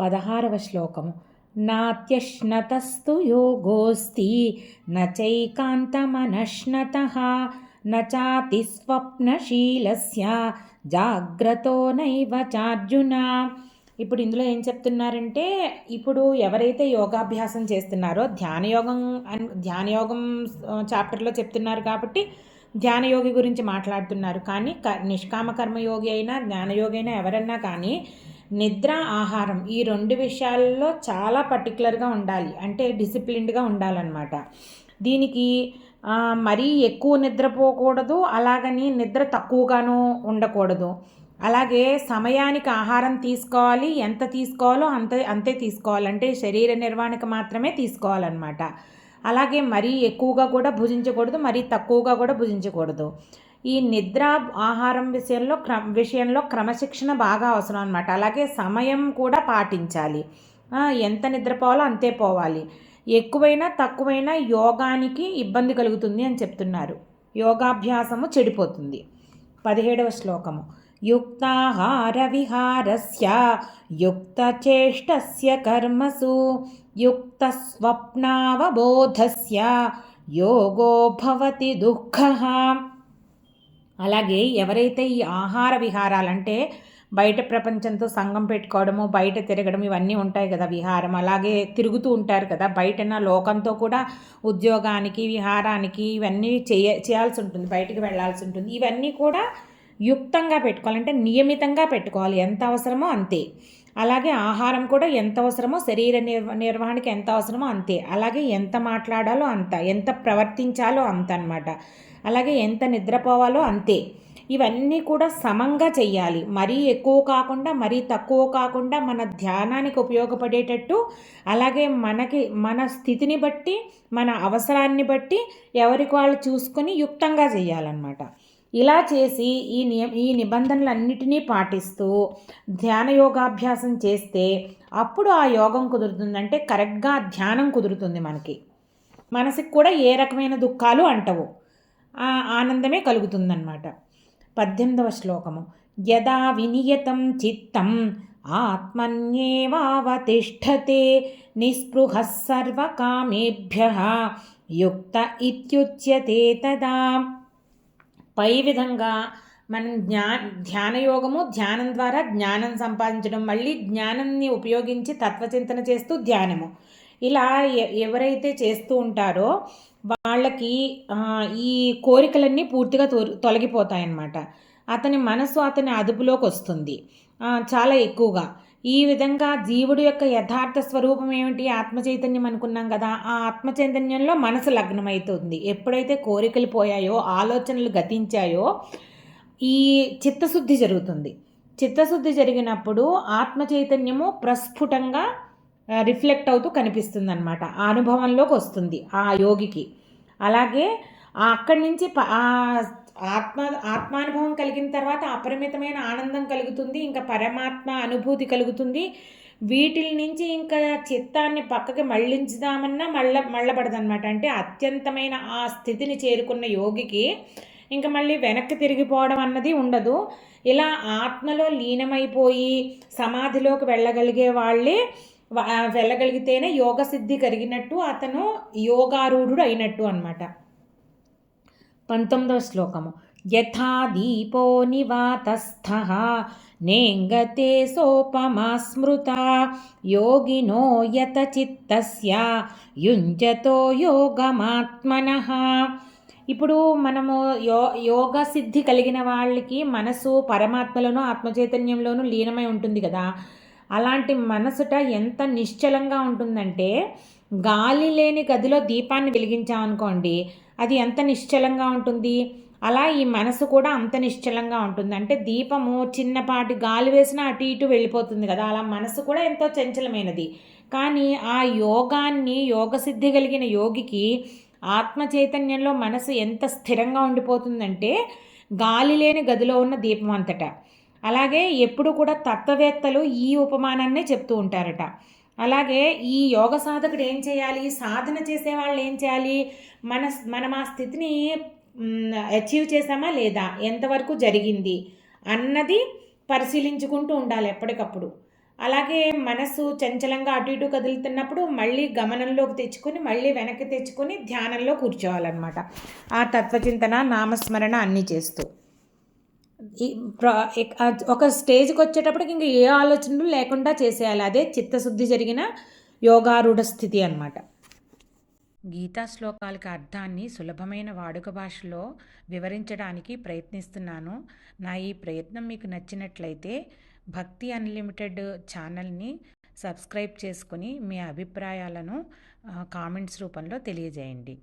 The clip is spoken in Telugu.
పదహారవ శ్లోకము నాత్యశ్నతస్తు యోగోస్తి నైకాంతమనశ్నత నాతి స్వప్నశీలస్య జాగ్రత్తో నైవ చార్జున. ఇప్పుడు ఇందులో ఏం చెప్తున్నారంటే ఇప్పుడు ఎవరైతే యోగాభ్యాసం చేస్తున్నారో ధ్యానయోగం ధ్యానయోగం చాప్టర్లో చెప్తున్నారు కాబట్టి ధ్యానయోగి గురించి మాట్లాడుతున్నారు. కానీ క నిష్కామ కర్మయోగి అయినా జ్ఞానయోగి అయినా ఎవరన్నా కానీ నిద్ర ఆహారం ఈ రెండు విషయాల్లో చాలా పర్టికులర్గా ఉండాలి. అంటే డిసిప్లిన్డ్గా ఉండాలన్నమాట. దీనికి మరీ ఎక్కువ నిద్రపోకూడదు అలాగని నిద్ర తక్కువగాను ఉండకూడదు. అలాగే సమయానికి ఆహారం తీసుకోవాలి. ఎంత తీసుకోవాలో అంత అంతే తీసుకోవాలంటే శరీర నిర్వహణకు మాత్రమే తీసుకోవాలన్నమాట. అలాగే మరీ ఎక్కువగా కూడా భుజించకూడదు మరీ తక్కువగా కూడా భుజించకూడదు. ఈ నిద్ర ఆహారం విషయంలో క్రమ విషయంలో క్రమశిక్షణ బాగా అవసరం అనమాట అలాగే సమయం కూడా పాటించాలి. ఎంత నిద్రపోవాలో అంతే పోవాలి. ఎక్కువైనా తక్కువైనా యోగానికి ఇబ్బంది కలుగుతుంది అని చెప్తున్నారు. యోగాభ్యాసము చెడిపోతుంది. పదిహేడవ శ్లోకము. యుక్తాహార విహారస్య యుక్తచేష్టస్య కర్మసు యుక్త స్వప్నావబోధస్య యోగో భవతి దుఃఖ. అలాగే ఎవరైతే ఈ ఆహార విహారాలంటే బయట ప్రపంచంతో సంఘం పెట్టుకోవడము బయట తిరగడం ఇవన్నీ ఉంటాయి కదా విహారం. అలాగే తిరుగుతూ ఉంటారు కదా బయటన లోకంతో కూడా ఉద్యోగానికి విహారానికి ఇవన్నీ చేయ చేయాల్సి ఉంటుంది బయటకు వెళ్ళాల్సి ఉంటుంది ఇవన్నీ కూడా యుక్తంగా పెట్టుకోవాలంటే నియమితంగా పెట్టుకోవాలి. ఎంత అవసరమో అంతే. అలాగే ఆహారం కూడా ఎంత అవసరమో శరీర నిర్వ నిర్వహణకి ఎంత అవసరమో అంతే. అలాగే ఎంత మాట్లాడాలో అంత ఎంత ప్రవర్తించాలో అంత అనమాట అలాగే ఎంత నిద్రపోవాలో అంతే. ఇవన్నీ కూడా సమంగా చెయ్యాలి. మరీ ఎక్కువ కాకుండా మరీ తక్కువ కాకుండా మన ధ్యానానికి ఉపయోగపడేటట్టు అలాగే మనకి మన స్థితిని బట్టి మన అవసరాన్ని బట్టి ఎవరికి వాళ్ళు చూసుకొని యుక్తంగా చేయాలన్నమాట ఇలా చేసి ఈ నియ ఈ నిబంధనలన్నిటినీ పాటిస్తూ ధ్యాన యోగాభ్యాసం చేస్తే అప్పుడు ఆ యోగం కుదురుతుందంటే కరెక్ట్గా ధ్యానం కుదురుతుంది మనకి. మనసుకు కూడా ఏ రకమైన దుఃఖాలు అంటవు. ఆనందమే కలుగుతుందన్నమాట. పద్దెనిమిదవ శ్లోకము. యదా వినియతం చిత్తం ఆత్మన్యేవావతిష్టతే నిస్పృహ సర్వకామేభ్య యుక్త ఇత్యుచ్యతే తదా. పై విధంగా మనం జ్ఞా ధ్యానయోగము ధ్యానం ద్వారా జ్ఞానం సంపాదించడం మళ్ళీ జ్ఞానాన్ని ఉపయోగించి తత్వచింతన చేస్తూ ధ్యానము. ఇలా ఎవరైతే చేస్తూ ఉంటారో వాళ్ళకి ఈ కోరికలన్నీ పూర్తిగా తొలగిపోతాయన్నమాట. అతని మనసు అతని అదుపులోకి వస్తుంది చాలా ఎక్కువగా. ఈ విధంగా జీవుడు యొక్క యథార్థ స్వరూపం ఏమిటి? ఆత్మచైతన్యం అనుకున్నాం కదా. ఆ ఆత్మచైతన్యంలో మనసు లగ్నమవుతుంది ఎప్పుడైతే కోరికలు పోయాయో ఆలోచనలు గతించాయో ఈ చిత్తశుద్ధి జరుగుతుంది. చిత్తశుద్ధి జరిగినప్పుడు ఆత్మచైతన్యము ప్రస్ఫుటంగా రిఫ్లెక్ట్ అవుతూ కనిపిస్తుంది అనమాట ఆ అనుభవంలోకి వస్తుంది ఆ యోగికి. అలాగే అక్కడి నుంచి ఆత్మ ఆత్మానుభవం కలిగిన తర్వాత అపరిమితమైన ఆనందం కలుగుతుంది ఇంకా పరమాత్మ అనుభూతి కలుగుతుంది. వీటి నుంచి ఇంకా చిత్తాన్ని పక్కకి మళ్ళించుదామన్నా మళ్ళ మళ్ళబడదనమాట అంటే అత్యంతమైన ఆ స్థితిని చేరుకున్న యోగికి ఇంకా మళ్ళీ వెనక్కి తిరిగిపోవడం అన్నది ఉండదు. ఇలా ఆత్మలో లీనమైపోయి సమాధిలోకి వెళ్ళగలిగే వాళ్ళే వెళ్ళగలిగితేనే యోగ సిద్ధి కలిగినట్టు అతను యోగారూఢుడు అయినట్టు అనమాట పంతొమ్మిదవ శ్లోకము. యథా దీపో నివాతస్థ నేంగతే సోపమా స్మృత యోగినో యత చిత్తస్య యుంజతో యోగమాత్మన. ఇప్పుడు మనము యో యోగ సిద్ధి కలిగిన వాళ్ళకి మనసు పరమాత్మలోనూ ఆత్మచైతన్యంలోనూ లీనమై ఉంటుంది కదా. అలాంటి మనసుట ఎంత నిశ్చలంగా ఉంటుందంటే గాలి లేని గదిలో దీపాన్ని వెలిగించామనుకోండి అది ఎంత నిశ్చలంగా ఉంటుంది? అలా ఈ మనసు కూడా అంత నిశ్చలంగా ఉంటుంది. అంటే దీపము చిన్నపాటి గాలి వేసినా అటు ఇటు వెళ్ళిపోతుంది కదా అలా మనసు కూడా ఎంతో చంచలమైనది. కానీ ఆ యోగాన్ని యోగసిద్ధి కలిగిన యోగికి ఆత్మ చైతన్యంలో మనసు ఎంత స్థిరంగా ఉండిపోతుందంటే గాలి లేని గదిలో ఉన్న దీపం అంతటా. అలాగే ఎప్పుడు కూడా తత్వవేత్తలు ఈ ఉపమానాన్నే చెప్తూ ఉంటారట. అలాగే ఈ యోగ సాధకుడు ఏం చేయాలి? సాధన చేసే వాళ్ళు ఏం చేయాలి? మన మనం ఆ స్థితిని అచీవ్ చేసామా లేదా? ఎంతవరకు జరిగింది? అన్నది పరిశీలించుకుంటూ ఉండాలి ఎప్పటికప్పుడు. అలాగే మనసు చంచలంగా అటు ఇటు కదులుతున్నప్పుడు మళ్ళీ గమనంలోకి తెచ్చుకొని మళ్ళీ వెనక్కి తెచ్చుకొని ధ్యానంలో కూర్చోవాలన్నమాట. ఆ తత్వచింతన నామస్మరణ అన్నీ చేస్తూ. ఒక స్టేజ్కి వచ్చేటప్పటికి ఇంక ఏ ఆలోచనలు లేకుండా చేసేయాలి. అదే చిత్తశుద్ధి జరిగిన యోగారూఢ స్థితి అనమాట గీతా శ్లోకాలకి అర్థాన్ని సులభమైన వాడుక భాషలో వివరించడానికి ప్రయత్నిస్తున్నాను. నా ఈ ప్రయత్నం మీకు నచ్చినట్లయితే భక్తి అన్లిమిటెడ్ ఛానల్ని సబ్స్క్రైబ్ చేసుకుని మీ అభిప్రాయాలను కామెంట్స్ రూపంలో తెలియజేయండి.